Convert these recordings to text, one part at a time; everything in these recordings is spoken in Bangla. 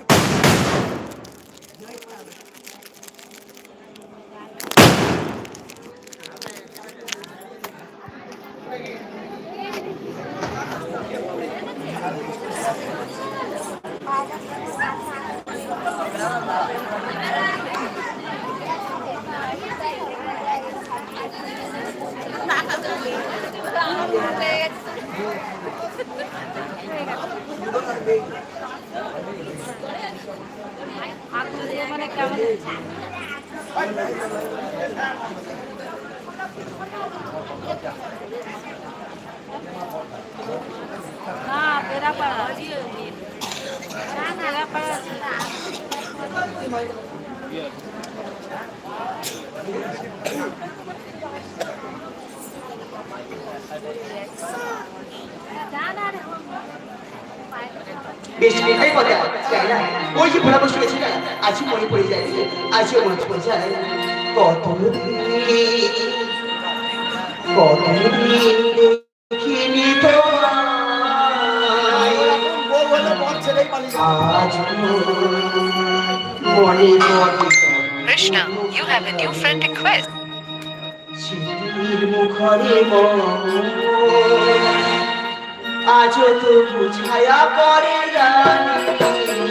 মানে বেশ মেঘাই কথা। তাই না। ওই যে ভোলা বসে গেছি না। আজও মনে পড়ে যায় আজও মনে পড়ে যায় কত কত আজ Krishna, you have a new friend request. মন আজও তো বুঝায়া পরে জানি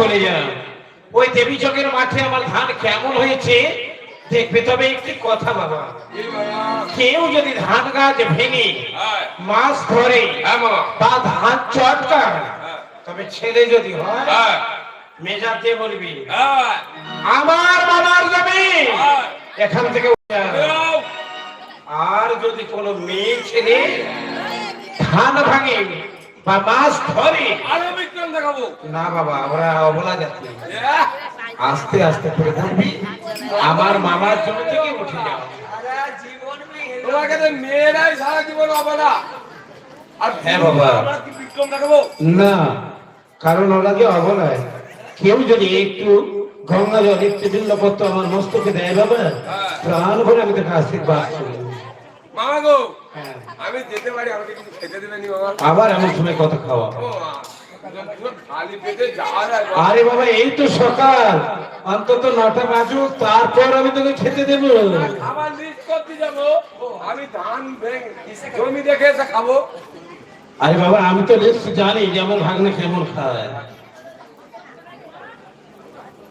চলে যান। ওই দেবী চকের মাঠে আমার ধান কেমন হয়েছে? দেখবে তবে একটি কথা বাবা। কেউ যদি ধান গাছ ভেঙে হ্যাঁ, মাছ ধরে হ্যাঁ বা ধান চটকায় হ্যাঁ, তবে ছেলে যদি হয় দিয়ে বলবি আমার বাবার জমি হ্যাঁ। এখান থেকে। আর যদি কোনো মেয়ে ছেলে ধান ভাঙে বা মাছ ধরে। আরও বিক্রম দেখাবো। না বাবা আমরা অবলা যাচ্ছি আস্তে আস্তে করে আমার মামার জমি থেকে উঠে যাও মেয়েরাই সারা জীবন আর হ্যাঁ বাবা। বিক্রম দেখাবো? না কারণ ওরা যে অবলায় কেউ যদি একটু গঙ্গা জল একটু বিল্লপত্র আমার মস্তকে দেয় বাবা প্রাণ ভরে আমি তোকে আশীর্বাদ করি মামা গো হ্যাঁ। আমি যেতে পারি আমাকে কিছু খেতে দেবেন নি বাবা? আবার এমন সময় কথা খাওয়া। আরে বাবা এই তো সকাল। অন্তত নটা বাজুক তারপর আমি তোকে খেতে দেবো। লিস্ট করতে যাব। আমি ধান জমি দেখে এসে খাব। আরে বাবা আমি তো লিস্ট জানি যেমন ভাগনা কেমন খায়।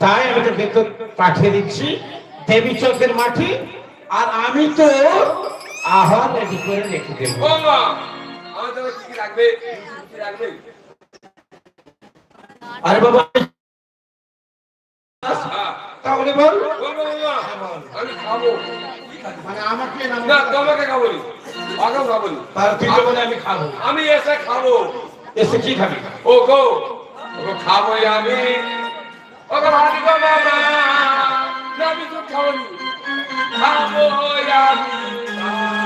তাই আমি তো পাঠিয়ে দিচ্ছি দেবী চকের মাটি আর আমি তো আহার রেডি করে রেখে দেবো। ও মা আমার কি কি লাগবে? কি লাগবে? আরে বাবা। হ্যাঁ। তাহলে বল। ও মা, আমি খাব। মানে আমাকে না না তোমাকে খাব নি আগেও খাব নি তার তুই তো আমি খাব। আমি এসে খাব। এসে কি খাবি? ও গো ও খাব আমি। ও গো ভাত গো মামা না আমি তো খাব নি খাব আমি।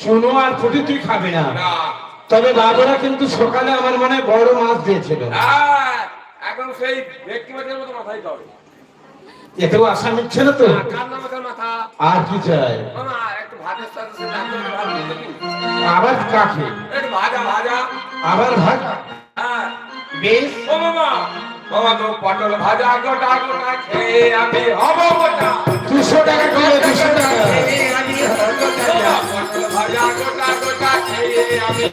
শোন আর ফুটি তুই খাবি না। তবে বাবুরা কিন্তু সকালে আমার মনে হয় বড় মাছ দিয়েছিল। এখন সেই ভেটকি মাছের মতো মাথায় হবে এতেও আশা মিটছে না তো। আর কি চাই? আবার কাকে? আবার ভাগ হ্যাঁ। বেশ। ও মামা তো পটল ভাজা গোটা গোটা খেয়ে আমি হব গোটা। দুশো টাকা কিলো দুশো টাকা। মামা, পটল ভাজা গোটা গোটা। খেয়ে আমি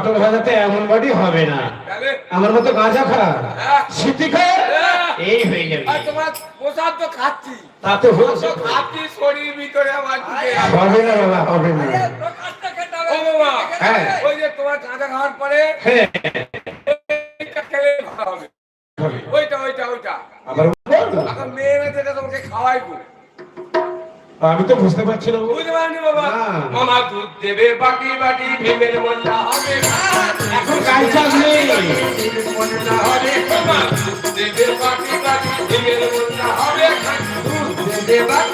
পটল ভাজাতে এমন বাড়ি হবে না। আমার মতো গাঁজা খা। সিটি খা। এই হয়ে যাবে। তোমার প্রসাদ তো খাচ্ছি। তাতে খাচ্ছি শরীর ভিতরে আমার হবে? না বাবা হবে না। ও বাবা। হ্যাঁ। ওই যে তোমার কাঁচা খাওয়ার পরে হ্যাঁ। খেলে ভালো হবে। ওইটা ওইটা ওইটা। আবার মেয়েরা যেটা তোমাকে খাওয়াই আমি তো বুঝতে পারছি না। বুঝতে পারিনি বাবা। মামা দুধ দেবে বাকি বাকি ভেবের মনটা হবে। এখন চাষ নেই মামা দুধ দেবে বাকি বাকি ভেবের মনটা হবে। আমার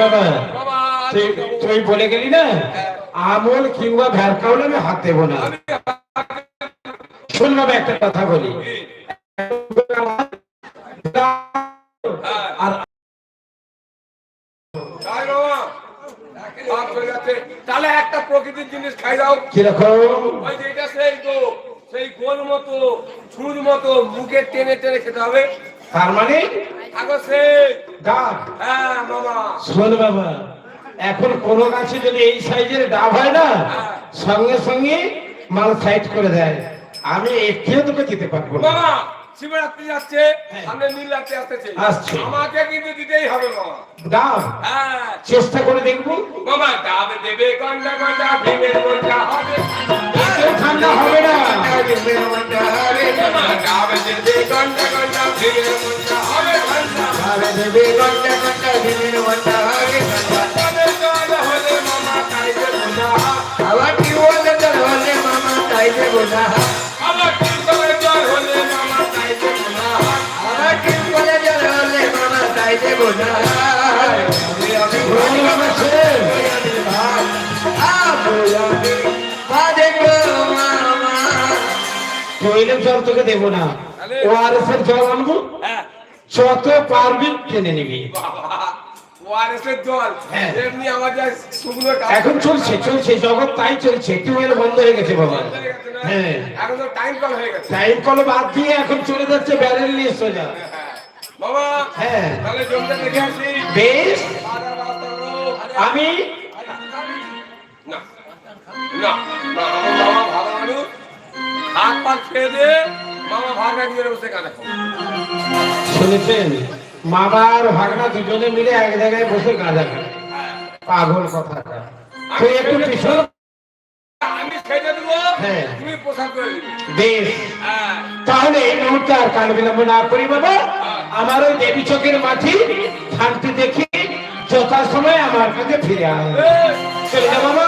বাবা। তুই বলে গেলি না? আমল কিংবা ভ্যারকা হলে আমি হাত দেবো না। শোন একটা কথা বলি। আর হয়ে। তাহলে একটা প্রকৃতির জিনিস খাই দাও। কীরকম ওই যে এটা সেই গো সেই গোল মতো ছুঁচ মতো মুখে টেনে টেনে খেতে হবে। তার মানে? ডাব। হ্যাঁ শোন বাবা এখন কোন গাছে যদি এই সাইজের ডাব হয় না সঙ্গে সঙ্গে মাল সাইড করে দেয়। আমি একটিও তোকে দিতে পারব না। শিবরাত্রি যাচ্ছে সামনে নীল রাত্রি আসতেছে। আসছে। আমাকে কিন্তু দিতেই হবে হ্যাঁ। চেষ্টা করে দেখব। মামা ডাব দেবে গন্ডা গন্ডা ভীমের মনটা হবে। ঠান্ডা হবে না খাওয়া কি হলে হলে মামা তাইতে বোঝা বোঝা তবে জল তোকে দেবো না ওআরএস এর জল আনব হ্যাঁ যত পারবি টেনে নিবি হ্যাঁ। এখন চলছে চলছে জগৎ তাই চলছে টিউবওয়েল বন্ধ হয়ে গেছে বাবা হয়ে? হ্যাঁ টাইম কল হয়ে বাদ দিয়ে এখন চলে যাচ্ছে ব্যারেল নিয়ে সোজা বাবা হ্যাঁ বেশ আরে। আমি না না না হাত পা খেয়ে দে মামা বসে। শুনেছেন? মামার ভাগনা দুজনে মিলে এক জায়গায় বসে গাঁজা খায়। পাগল কথাটা। তুই একটু পিছন আমি খেতে দেবো হ্যাঁ। তুমি পোশাক করে বেশ। হ্যাঁ। তাহলে এই মুহূর্তে আর কাল বিলম্ব না করি বাবা আমার ওই দেবী চকের মাঠি শান্তি দেখি যথাসময়ে আমার কাছে ফিরে আয়। চলে যা বাবা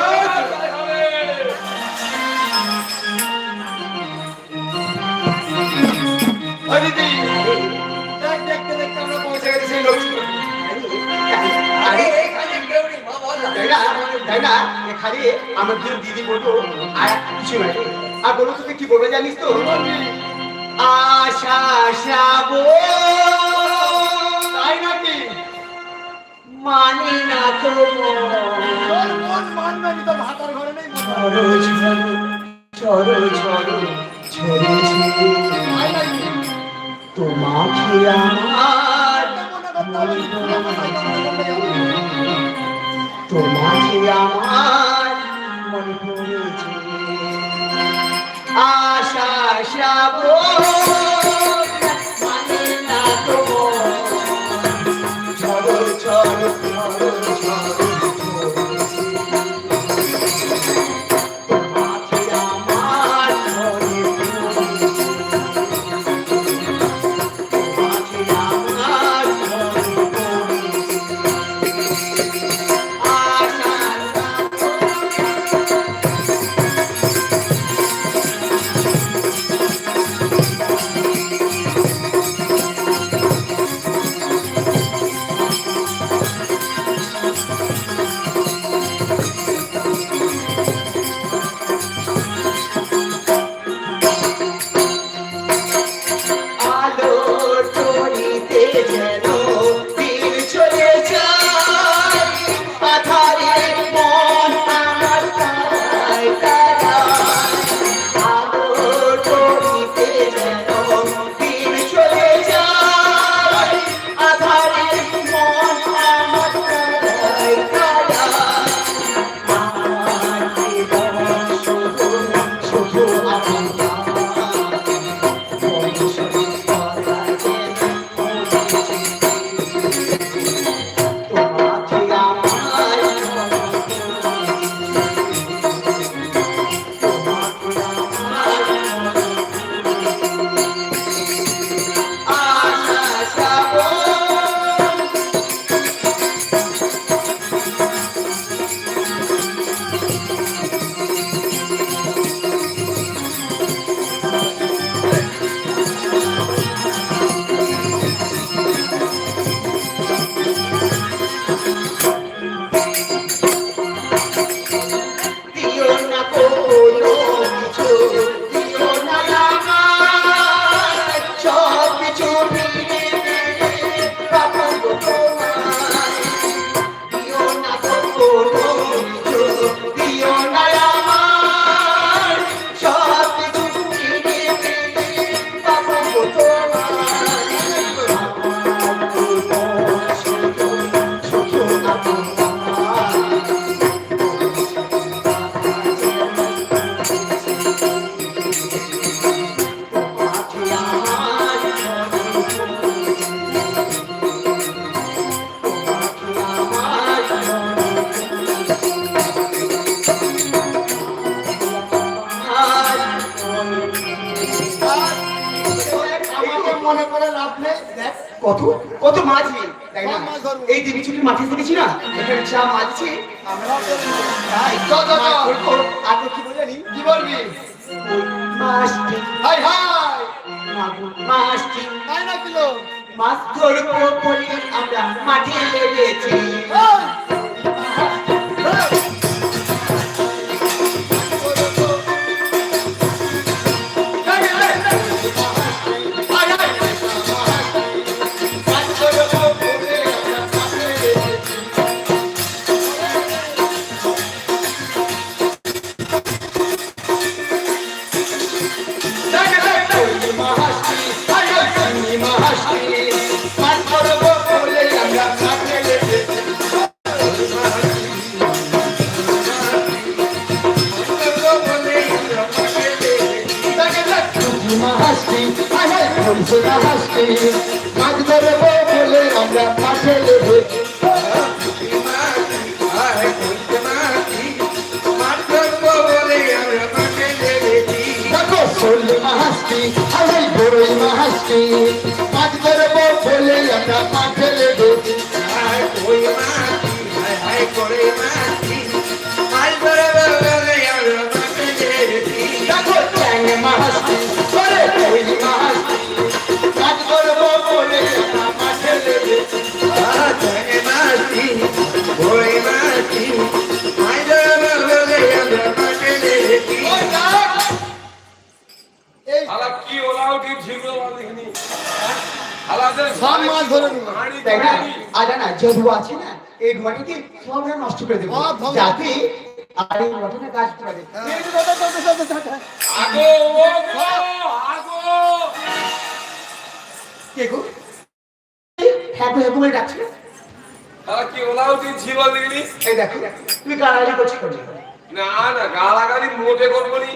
তাই না? এখানে আমার যে দিদি বলব আর কিছু নাই আর বলো তোকে কি বলবে জানিস তো? আশা শ্রাব তাই নাকি? মানে না তো তোমাকে আমার। তোমাকে আমার মনে পড়েছে। আশা শ্রাবণ ছুটির মাঠে দেখেছি না? এখানে কি বলে কি বলবি? মাছটি হাই হাই। মাছটি তাই না কিলো মাছ ধরবো বলে আমরা মাঠে লেগেছি সব মাছ ধরে। হাঁড়ি তাই না। আরে না আছে না এই ধোয়াটিকে সব নষ্ট করে দেবো। যাতে আর এই ধোয়াটা কাজ করে। এই যে দাদা, দাদা, দাদা, দাদা। আগো আগো কে গো? হ্যাঁ হ্যাঁ বলে ডাকছে। না? কি ওলাও কি ছিল দেখিনি এই দেখো তুমি গালাগালি না না গালাগালি মোটে করব নি।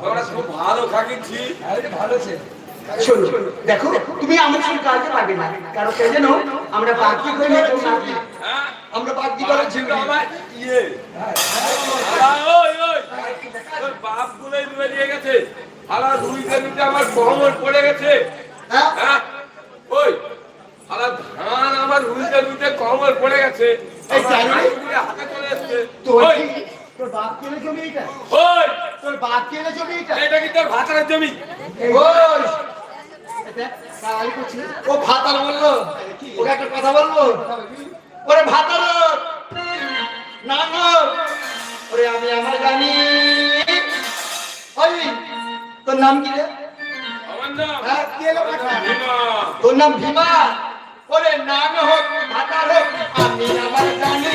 আমরা খুব ভালো থাকিছি শোনো দেখো তুমি আমার সঙ্গে কাজে পারবে না। কারণ কে যেন আমরা বাকি করে আমরা বাকি করে ইয়ে। ওই ওই। তোর বাপ গুলোই বেরিয়ে গেছে। হালা দুই দিনটা আমার কমর পড়ে গেছে। হ্যাঁ? হ্যাঁ? ওই হালা ধান আমার রুইতে রুইতে কমর পড়ে গেছে। এই জানি? হাতে চলে এসছে। তোর তোর বাপ কেনে জমি এটা? ওই! তোর বাপ কেনে জমি এটা? এটা কি তোর ভাতারের জমি? ওই, এটা গালাগালি করছিস না? ও ভাতার বলল। ওকে একটা কথা বলব? ওরে ভাতার! না না! ওরে আমি আমার জানি। ওই তোর নাম কি রে? হ্যাঁ। তোর নাম ভীমা? ওরে নাম হোক ভাতার হোক আমি আমার জানি।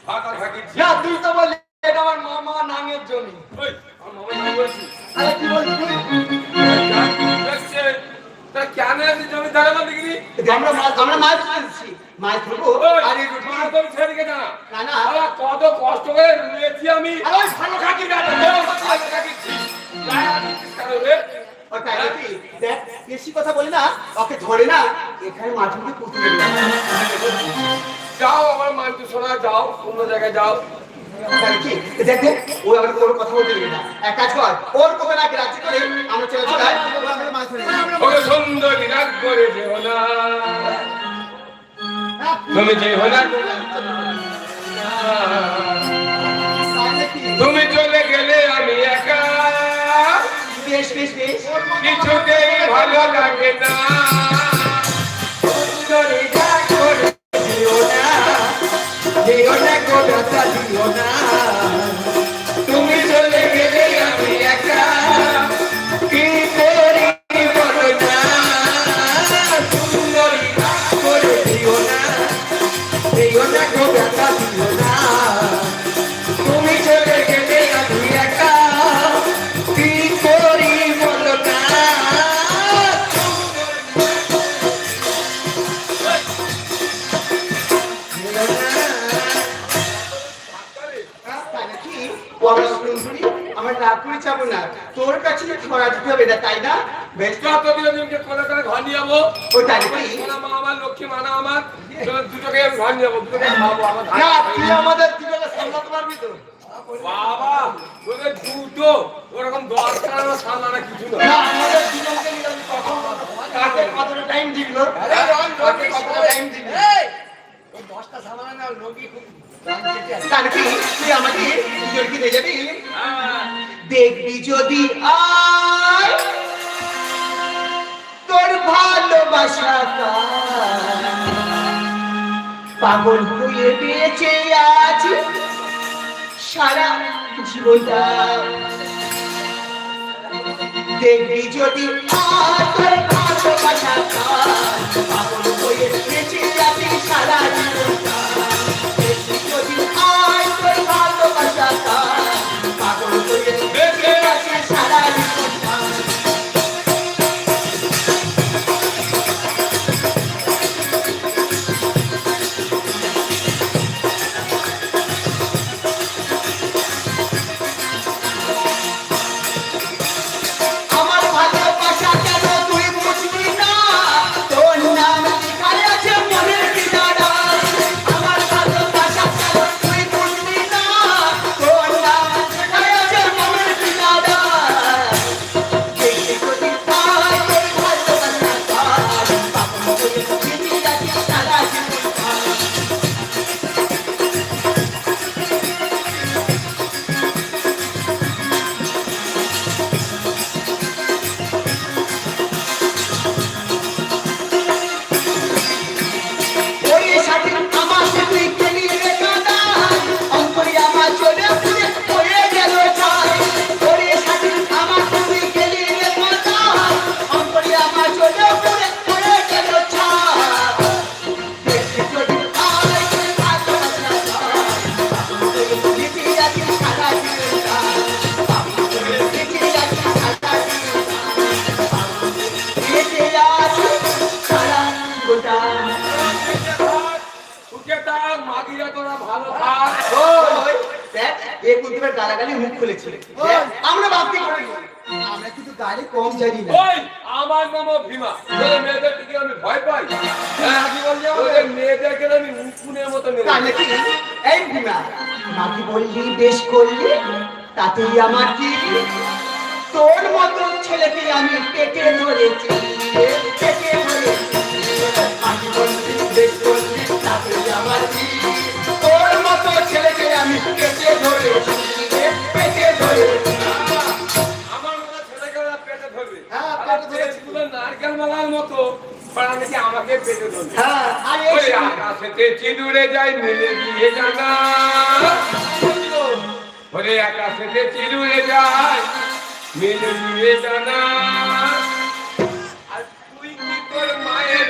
না তুই তো বললি এটা আমার মামা নাঙের জমি। আরে কি বলছিস? আমরা মাছ আমরা মাছ মাছ ধরবো আর ছেড়ে না। না, না। কত কষ্ট করে রুয়েছি আমি আরে ভালো খাকি ভালো? দেখ বেশি কথা বলে না ওকে ধরে না এখানে মাছ মুখে পুঁতে যাও আমার মান্টু সোনা যাও অন্য জায়গায় যাও। কি? ও আমাকে কথা বলতে দেবে না। এক কাজ কর ওর কথা নাকি রাজি করে আমরা চলে যাই। আমরা মাছ ধরে নিই। ওকে সুন্দরী রাগ করে যেও না। তুমি যেও না। তুমি চলে গেলে আমি একা। বেশ বেশ বেশ। কিছুতেই ভালো লাগে না। গো যত দিনকে করে ঘর নিয়ে যাব। মা আমার লক্ষ্মী মানা আমার দুটোকে আমি ঘর নিয়ে যাব দুটোকে খাব। তুই আমাদের দুজনে সামলাতে পারবি তো। বাবা তোদের দুটো ওরকম দশটা আমার সামলানো কিছু না। না আমাদের দুজনকে নিয়ে যাবি কখন? কাকে কতটা টাইম কাকে টাইম? তুই আমাকে দুজনকে নিয়ে যাবি হ্যাঁ। দেখবি যদি আয় তোর ভালোবাসা পাগল হয়ে বেঁচে আজ সারা জীবনটা দেখবি যদি তোর ভালোবাসা আমি ভয় পাই। হ্যাঁ কি বলছি ওদের মেয়েদেরকে আমি উকুনের মতো মেরে তাই নাকি? এই বিমা, মাকে বললি বেশ করলি তাতেই আমার কি তোর মতো ছেলেকে আমি পেটে ধরেছি পেটে ধরেছি। মাকে বললি বেশ করলি তাতেই আমার কি তোর মতো ছেলেকে আমি পেটে ধরেছি পেটে ধরেছি। নারকেল মালার মতো আমাকে পেটে ধরবে হ্যাঁ আর এই ওই আকাশেতে চিদুরে যাই মিলে দিয়ে জানা। ওরে আকাশেতে চিদুরে যাই মিলে দিয়ে জানা। আর তুই কি তোর মায়ের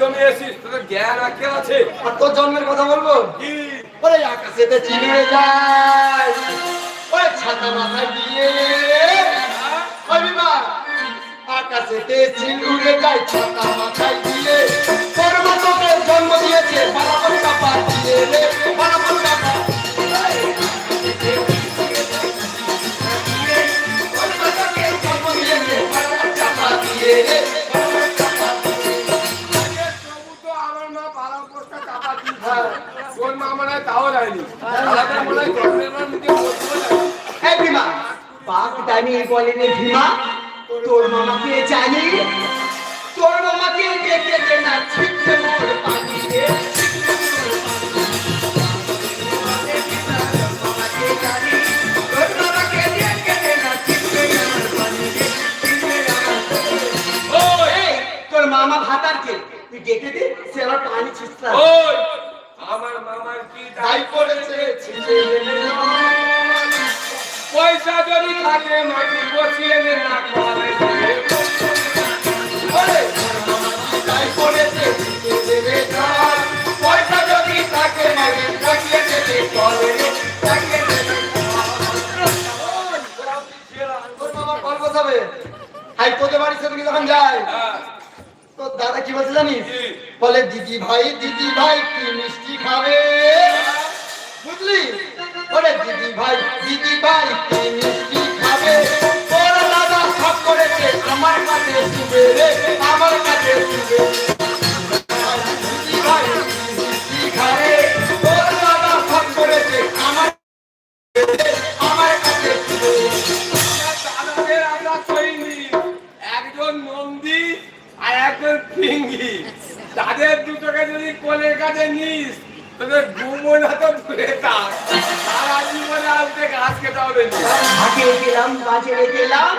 লোকের তোদের জ্ঞান আকেল আছে? আর তোর জন্মের কথা বলব? কি? ছাতা মাথায় দিয়ে। ওই বিমা আকাশেতে চিড়ে যায়, ছাতা মাথায় দিয়ে। তোর মতকে জন্ম দিয়েছে বারাবর কাপা দিয়ে মুখে বলতেও যায়নি। ভীমা পাক দানি বলে রে ভীমা তোর মামাকে জানি মামাকে দেখে দে না মোর মামা ভাতারকে তুই ডেকে দে সে আমার পানি ওই আমার মামার কি দায় না। পয়সা যদি থাকে মাটি বসিয়ে নে না। পয়সা যদি থাকে মাটি বসিয়ে দেবে চলে হাই তোদের বাড়ি সেদিকে যখন যায় হ্যাঁ, তোর দাদা কি বলছে জানিস? বলে দিদি ভাই দিদি ভাই কি মিষ্টি খাবে? বুঝলি? বলে দিদি ভাই দিদি ভাই কি মিষ্টি খাবে? তোর দাদা সব করেছে আমার কাছে শুবে রে আমার কাছে শুবে দিদি ভাই মিষ্টি খাবে? তোর দাদা সব করেছে আমার আমার কাছে শুবে দাদাদের আমরা কইনি একজন নন্দী একজন ফিঙ্গি। তাদের দুটোকে যদি কোলের কাছে নিস, তোদের ঘুমো না তো ঘুরে থাক সারা জীবনে আজকে গাছ খেতে হবে। হাটে গেলাম।